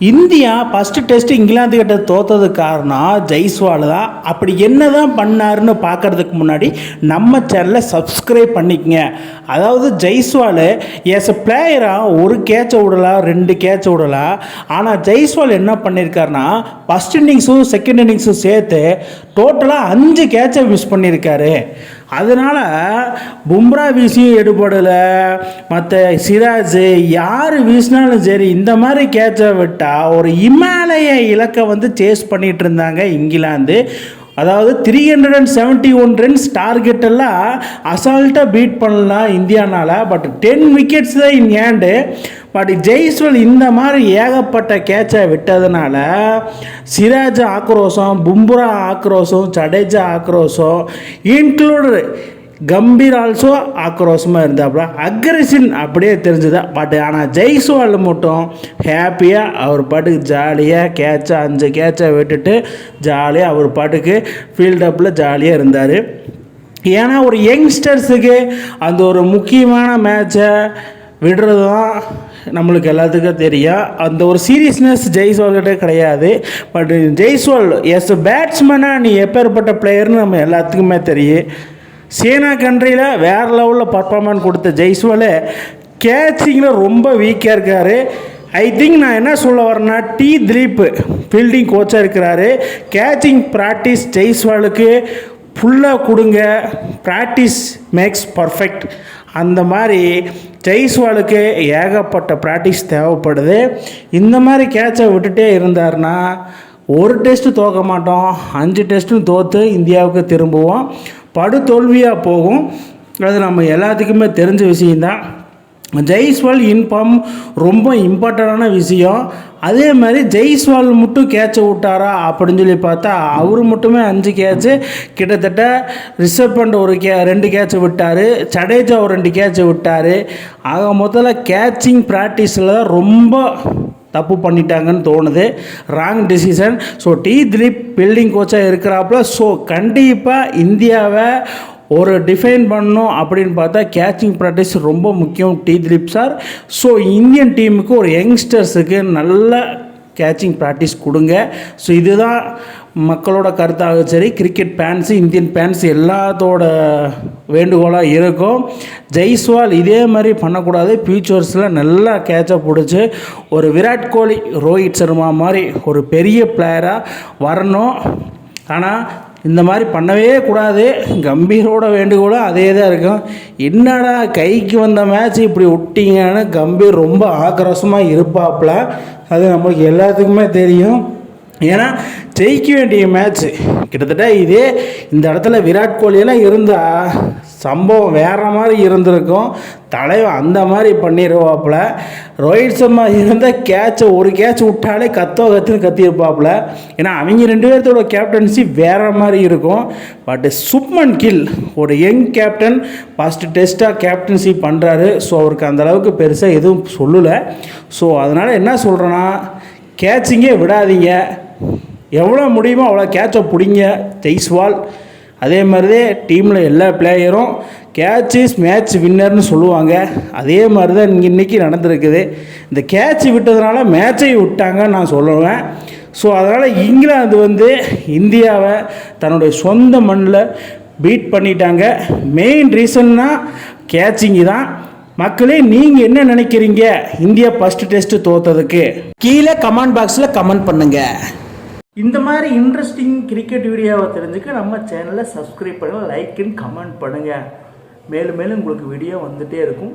India first test England கிட்ட தோத்தது காரணம் ஜெய்ஸ்வால் தான். அப்படி என்ன தான் பண்ணாருன்னு பார்க்கறதுக்கு முன்னாடி நம்ம சேனலை சப்ஸ்கிரைப் பண்ணிக்கங்க. அதாவது ஜெய்ஸ்வால் எஸ் எ பிளேயராக ஒரு கேட்சை விடலாம் ரெண்டு கேட்சை விடலாம் ஆனால் ஜெய்ஸ்வால் என்ன பண்ணியிருக்காருனா ஃபஸ்ட் இன்னிங்ஸும் செகண்ட் இன்னிங்ஸும் சேர்த்து டோட்டலாக அஞ்சு கேட்சை மிஸ் பண்ணியிருக்காரு அதனால் பும்ரா வீசியும் எடுபடலை. மற்ற சிராஜ் யார் வீசினாலும் சரி இந்த மாதிரி கேட்சை விட்டால் ஒரு இமாலய இலக்கை வந்து சேஸ் பண்ணிகிட்டு இருந்தாங்க இங்கிலாந்து. அதாவது three hundred and seventy one runs target எல்லாம் அசால்ட்டாக பீட் பண்ணலாம் இந்தியானால். பட் டென் விக்கெட்ஸ் தான் இன் ஹேண்டு பட் ஜெய்ஸ்வல் இந்த மாதிரி ஏகப்பட்ட கேட்சை விட்டதுனால சிராஜ் ஆக்ரோஷம் பும்ரா ஆக்ரோஷம் ஜடேஜா ஆக்ரோஷம் இன்க்ளூடு கம்பீர் ஆல்சோ ஆக்ரோஷமாக இருந்தாப்புல அக்ரஷன் அப்படியே தெரிஞ்சுதா பட் ஆனால் ஜெய்ஸ்வால் மட்டும் ஹாப்பியாக அவர் பாட்டுக்கு ஜாலியாக கேட்சை அஞ்சு கேட்சை விட்டுட்டு ஜாலியாக அவர் பாட்டுக்கு ஃபீல்டப்பில் ஜாலியாக இருந்தார். ஏன்னா ஒரு யங்ஸ்டர்ஸுக்கு அந்த ஒரு முக்கியமான மேட்சை விடுறது தான் நம்மளுக்கு எல்லாத்துக்கும் தெரியும் அந்த ஒரு சீரியஸ்னஸ் ஜெய்ஸ்வால்கிட்ட கிடையாது. பட் ஜெய்ஸ்வால் எஸ் பேட்ஸ்மேனாக நீ எப்பேற்பட்ட பிளேயர்னு நம்ம எல்லாத்துக்குமே தெரியும். சீனா கண்ட்ரியில் வேறு லெவலில் பர்ஃபார்மன்ஸ் கொடுத்த ஜெய்ஸ்வால் கேட்சிங்கில் ரொம்ப வீக்காக இருக்கார். ஐ திங்க் நான் என்ன சொல்ல வரேன்னா டி திலீப் ஃபீல்டிங் கோச்சாக இருக்கிறாரு. கேட்சிங் ப்ராக்டிஸ் ஜெய்ஸ்வாலுக்கு ஃபுல்லாக கொடுங்க. ப்ராக்டிஸ் மேக்ஸ் பர்ஃபெக்ட் அந்த மாதிரி ஜெய்ஸ்வாலுக்கு ஏகப்பட்ட ப்ராக்டிஸ் தேவைப்படுது. இந்த மாதிரி கேட்சை விட்டுட்டே இருந்தார்னா ஒரு டெஸ்ட்டு தோக்க மாட்டோம். அஞ்சு டெஸ்ட்டும் தோற்று இந்தியாவுக்கு திரும்புவோம். படு தோல்வியாக போகும். அது நம்ம எல்லாத்துக்குமே தெரிஞ்ச விஷயந்தான் ஜெய்ஸ்வால் இன்ஃபார்ம் ரொம்ப இம்பார்ட்டண்டான விஷயம். அதே மாதிரி ஜெய்ஸ்வால் மட்டும் கேட்சை விட்டாரா அப்படின்னு சொல்லி பார்த்தா அவர் மட்டுமே அஞ்சு கேட்சு கிட்டத்தட்ட ரிஷப் பண்ட் ஒரு கே ரெண்டு கேட்சை விட்டார் ஜடேஜா ஒரு ரெண்டு கேட்சை விட்டார். ஆக மொத்தத்தில் கேட்சிங் ப்ராக்டிஸில் தான் ரொம்ப தப்பு பண்ணிட்டாங்கன்னு தோணுது. Wrong decision so T Dilip fielding கோச்சாக இருக்கிறாப்புல ஸோ கண்டிப்பாக இந்தியாவை ஒரு டிஃபைன் பண்ணணும் அப்படின்னு பார்த்தா கேட்சிங் ப்ராக்டிஸ் ரொம்ப முக்கியம். T Dilip sir so Indian டீமுக்கு ஒரு யங்ஸ்டர்ஸுக்கு நல்ல கேட்சிங் ப்ராக்டிஸ் கொடுங்க. ஸோ இதுதான் மக்களோட கருத்தாக சரி கிரிக்கெட் ஃபேன்ஸு இந்தியன் ஃபேன்ஸ் எல்லாத்தோட வேண்டுகோளாக இருக்கும். ஜெய்ஸ்வால் இதே மாதிரி பண்ணக்கூடாது. ஃபியூச்சர்ஸில் நல்லா கேட்சை பிடிச்சி ஒரு விராட் கோலி ரோஹித் சர்மா மாதிரி ஒரு பெரிய பிளேயராக வரணும். ஆனால் இந்த மாதிரி பண்ணவே கூடாது. கம்பீரோட வேண்டுகோளும் அதே தான் இருக்கும். என்னடா கைக்கு வந்த மேட்ச் இப்படி விட்டிங்கன்னு கம்பீர் ரொம்ப ஆக்ரோஷமாக இருப்பாப்புல அது நம்மளுக்கு எல்லாத்துக்குமே தெரியும். ஏன்னா ஜெயிக்க வேண்டிய மேட்ச்சு கிட்டத்தட்ட இதே இந்த இடத்துல விராட் கோலியெல்லாம் இருந்தால் சம்பவம் வேறு மாதிரி இருந்திருக்கும். தலைவன் அந்த மாதிரி பண்ணிடுவாப்புல ரோஹித் சர்மா இருந்தால் கேட்சை ஒரு கேட்ச் விட்டாலே கத்தோ கத்துன்னு கத்தியிருப்பாப்புல. ஏன்னா அவங்க ரெண்டு பேர்த்தோட கேப்டன்சி வேறு மாதிரி இருக்கும். பட் சுப்மன் கில் ஒரு யங் கேப்டன் ஃபஸ்ட்டு டெஸ்ட்டாக கேப்டன்சி பண்ணுறாரு ஸோ அவருக்கு அந்த அளவுக்கு பெருசாக எதுவும் சொல்லலை. ஸோ அதனால் என்ன சொல்கிறேன்னா கேட்சிங்கே விடாதீங்க. எவ்வளோ முடியுமோ அவ்வளோ கேட்சை பிடிங்க ஜெய்ஸ்வால். அதே மாதிரியே டீமில் எல்லா பிளேயரும் கேட்ச் இஸ் மேட்ச் வின்னர்னு சொல்லுவாங்க. அதே மாதிரி தான் இங்கே இன்றைக்கி நடந்திருக்குது. இந்த கேட்ச் விட்டதுனால மேட்சை விட்டாங்கன்னு நான் சொல்லுவேன். ஸோ அதனால் இங்கிலாந்து வந்து இந்தியாவை தன்னுடைய சொந்த மண்ணில் பீட் பண்ணிட்டாங்க. மெயின் ரீசன்னா கேட்சிங்கு தான். மக்களே நீங்கள் என்ன நினைக்கிறீங்க? இந்தியா ஃபஸ்ட்டு டெஸ்ட்டு தோத்ததுக்கு. கீழே கமெண்ட் பாக்ஸில் கமெண்ட் பண்ணுங்கள் இந்த மாதிரி இன்ட்ரெஸ்டிங் கிரிக்கெட் வீடியோவை தெரிஞ்சுக்க நம்ம சேனலை சப்ஸ்கிரைப் பண்ணுங்கள் லைக் அண்ட் கமெண்ட் பண்ணுங்கள் மேலும் மேலும் உங்களுக்கு வீடியோ வந்துகிட்டே இருக்கும்.